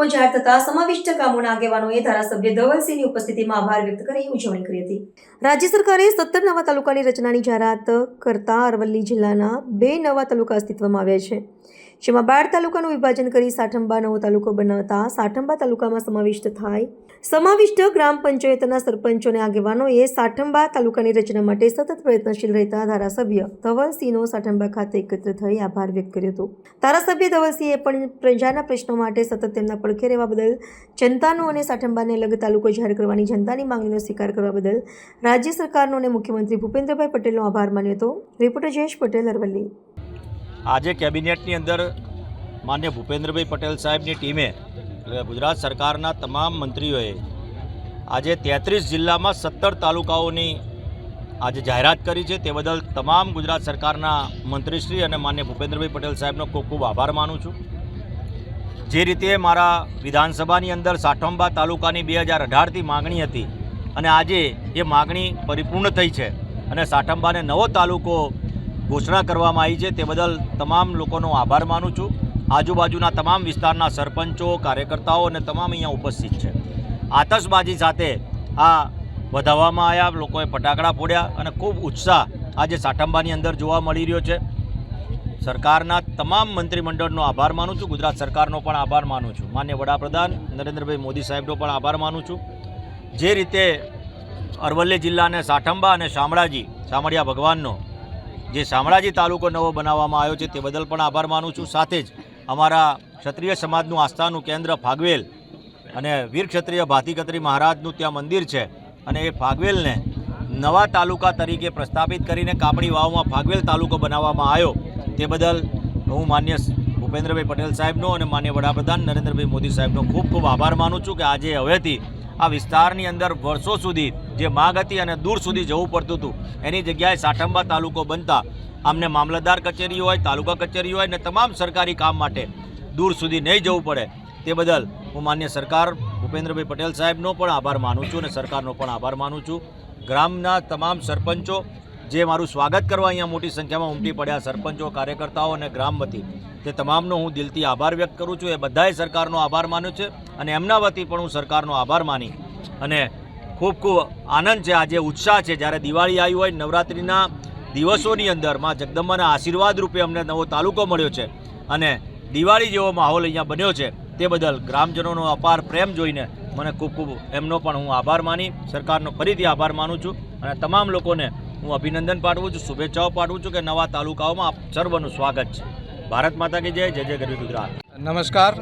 તાલુકો જાહેર થતા સમાવિષ્ટ ગામોના આગેવાનોએ ધારાસભ્ય ધવલસિંહની ઉપસ્થિતિમાં આભાર વ્યક્ત કરી ઉજવણી કરી હતી. રાજ્ય સરકારે સત્તર નવા તાલુકાની રચનાની જાહેરાત કરતા અરવલ્લી જિલ્લાના બે નવા તાલુકા અસ્તિત્વમાં આવ્યા છે. જેમાં બાર તાલુકાનું વિભાજન કરી સાઠંબા નવો તાલુકો બનાવતા સાઠંબા તાલુકામાં સમાવિષ્ટ થાય. સમાવિષ્ટ ગ્રામ પંચાયતના સરપંચો અને આગેવાનોએ સાઠંબા તાલુકાની રચના માટે સતત પ્રયત્નશીલ રહેતા ધારાસભ્ય ધવલસિંહનો સાઠંબા ખાતે એકત્ર થઈ આભાર વ્યક્ત કર્યો હતો. ધારાસભ્ય ધવલસિંહે પણ પ્રજાના પ્રશ્નો માટે સતત તેમના પડખે રહેવા બદલ જનતાનો અને સાઠંબાને અલગ તાલુકો જાહેર કરવાની જનતાની માંગણીનો સ્વીકાર કરવા બદલ રાજ્ય સરકારનો અને મુખ્યમંત્રી ભૂપેન્દ્રભાઈ પટેલનો આભાર માન્યો હતો. રિપોર્ટર જયેશ પટેલ, અરવલ્લી. આજે કેબિનેટની અંદર માન્ય ભૂપેન્દ્રભાઈ પટેલ સાહેબની ટીમે ગુજરાત સરકારના તમામ મંત્રીઓએ આજે તેત્રીસ જિલ્લામાં સત્તર તાલુકાઓની આજે જાહેરાત કરી છે. તે બદલ તમામ ગુજરાત સરકારના મંત્રીશ્રી અને માન્ય ભૂપેન્દ્રભાઈ પટેલ સાહેબનો ખૂબ ખૂબ આભાર માનું છું. જે રીતે મારા વિધાનસભાની અંદર સાઠંબા તાલુકાની બે હજાર અઢારથી માગણી હતી અને આજે એ માગણી પરિપૂર્ણ થઈ છે અને સાઠંબાને નવો તાલુકો ઘોષણા કરવામાં આવી છે તે બદલ તમામ લોકોનો આભાર માનું છું. આજુબાજુના તમામ વિસ્તારના સરપંચો, કાર્યકર્તાઓ અને તમામ અહીંયા ઉપસ્થિત છે. આતશબાજી સાથે આ વધાવવામાં આવ્યા, લોકોએ ફટાકડા ફોડ્યા અને ખૂબ ઉત્સાહ આજે સાઠંબાની અંદર જોવા મળી રહ્યો છે. સરકારના તમામ મંત્રીમંડળનો આભાર માનું છું. ગુજરાત સરકારનો પણ આભાર માનું છું. માન્ય વડાપ્રધાન નરેન્દ્રભાઈ મોદી સાહેબનો પણ આભાર માનું છું. જે રીતે અરવલ્લી જિલ્લાને સાઠંબા અને શામળાજી, શામળિયા ભગવાનનો જે શામળાજી તાલુકો નવો બનાવવામાં આવ્યો છે તે બદલ પણ આભાર માનું છું. સાથે જ અમારા ક્ષત્રિય સમાજનું આસ્થાનું કેન્દ્ર ફાગવેલ અને વીર ક્ષત્રિય ભાતીકત્રી મહારાજનું ત્યાં મંદિર છે અને એ ફાગવેલને નવા તાલુકા તરીકે પ્રસ્થાપિત કરીને કાપડી વાવમાં ફાગવેલ તાલુકો બનાવવામાં આવ્યો. તે બદલ હું માન્ય ભૂપેન્દ્રભાઈ પટેલ સાહેબનો અને માન્ય વડાપ્રધાન નરેન્દ્રભાઈ મોદી સાહેબનો ખૂબ ખૂબ આભાર માનું છું કે આજે હવેથી આ વિસ્તારની અંદર વર્ષો સુધી જે માગ હતી અને દૂર સુધી જવું પડતું હતું, એની જગ્યાએ સાઠંબા તાલુકો બનતા અમને મામલતદાર કચેરી હોય, તાલુકા કચેરી હોય ને તમામ સરકારી કામ માટે દૂર સુધી નહીં જવું પડે. તે બદલ હું માન્ય સરકાર ભૂપેન્દ્રભાઈ પટેલ સાહેબનો પણ આભાર માનું છું અને સરકારનો પણ આભાર માનું છું. ગ્રામના તમામ સરપંચો જે મારું સ્વાગત કરવા અહીંયા મોટી સંખ્યામાં ઉમટી પડ્યા સરપંચો, કાર્યકર્તાઓ અને ગ્રામ વતી તે તમામનો હું દિલથી આભાર વ્યક્ત કરું છું. એ બધાએ સરકારનો આભાર માન્યો છે અને એમના વતી પણ હું સરકારનો આભાર માની અને ખૂબ ખૂબ આનંદ છે. આજે ઉત્સાહ છે. જ્યારે દિવાળી આવી હોય, નવરાત્રિના દિવસોની અંદરમાં જગદંબાના આશીર્વાદ રૂપે અમને નવો તાલુકો મળ્યો છે અને દિવાળી જેવો માહોલ અહીંયા બન્યો છે. તે બદલ ગ્રામજનોનો અપાર પ્રેમ જોઈને મને ખૂબ ખૂબ એમનો પણ હું આભાર માની, સરકારનો ફરીથી આભાર માનું છું અને તમામ લોકોને હું અભિનંદન પાઠવું છું, શુભેચ્છાઓ પાઠવું છું કે નવા તાલુકાઓમાં આપ સર્વનું સ્વાગત છે. ભારત માતા કી જય જય જય ગરવી ગુજરાત. નમસ્કાર.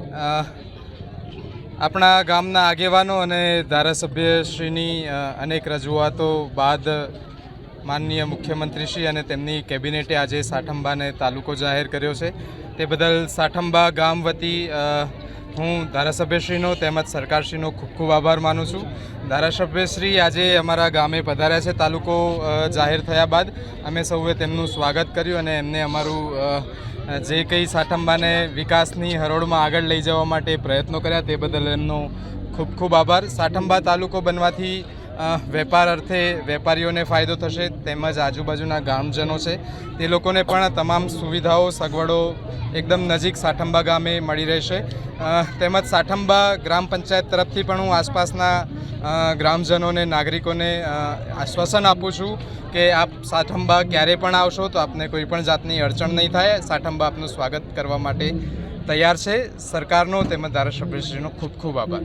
આપણા ગામના આગેવાનો અને ધારાસભ્યશ્રીની અનેક રજૂઆતો બાદ માનનીય મુખ્યમંત્રીશ્રી અને તેમની કેબિનેટે આજે સાઠંબાને તાલુકો જાહેર કર્યો છે. તે બદલ સાઠંબા ગામ વતી હું ધારાસભ્યશ્રીનો તેમજ સરકારશ્રીનો ખૂબ ખૂબ આભાર માનું છું. ધારાસભ્યશ્રી આજે અમારા ગામે પધાર્યા છે તાલુકો જાહેર થયા બાદ. અમે સૌએ તેમનું સ્વાગત કર્યું અને એમને અમારું જે કંઈ સાઠંબાને વિકાસની હરોળમાં આગળ લઈ જવા માટે પ્રયત્નો કર્યા તે બદલ એમનો ખૂબ ખૂબ આભાર. સાઠંબા તાલુકો બનવાથી વેપાર અર્થે વેપારીઓને ફાયદો થશે તેમજ આજુબાજુના ગામજનો છે. તે લોકોને પણ તમામ સુવિધાઓ, સગવડો એકદમ નજીક સાઠંબા ગામે મળી રહેશે. તેમજ સાઠંબા ગ્રામ પંચાયત તરફથી પણ હું આસપાસના ગ્રામજનોને, નાગરિકોને આશ્વાસન આપું છું કે આપ સાઠંબા ક્યારે પણ આવશો તો આપને કોઈ પણ જાતની અડચણ નહીં થાય. સાઠંબા આપનું સ્વાગત કરવા માટે તૈયાર છે. સરકારનો તેમજ ધારાસભ્યશ્રીનો ખૂબ ખૂબ આભાર.